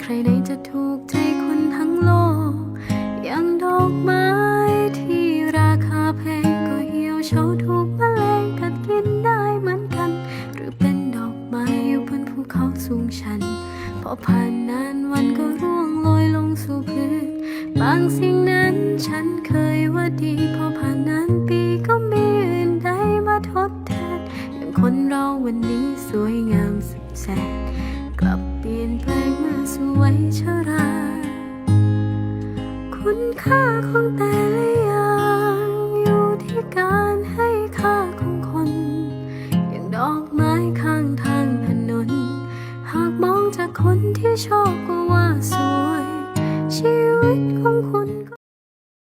ใครได้จะถูกใจคนทั้งโลก อย่างดอกไม้ที่ราคาแพงก็เหี่ยวเฉาถูกแมลงกัดกินได้เหมือนกัน หรือเป็นดอกไม้อยู่บนภูเขาสูงชัน พอผ่านนานวันก็ร่วงโรยลงสู่พื้น บางสิ่งนั้นฉันเคยว่าดีพอผ่านนานปีก็มีอื่นใดมาทดแทน อย่างคนเราวันนี้สวยงาม สวยชรา คุณค่าของแต่ละอย่างอยู่ที่การให้ค่าของคน อย่างดอกไม้ข้างทางถนน หากมองจากคนที่ชอบก็ว่าสวย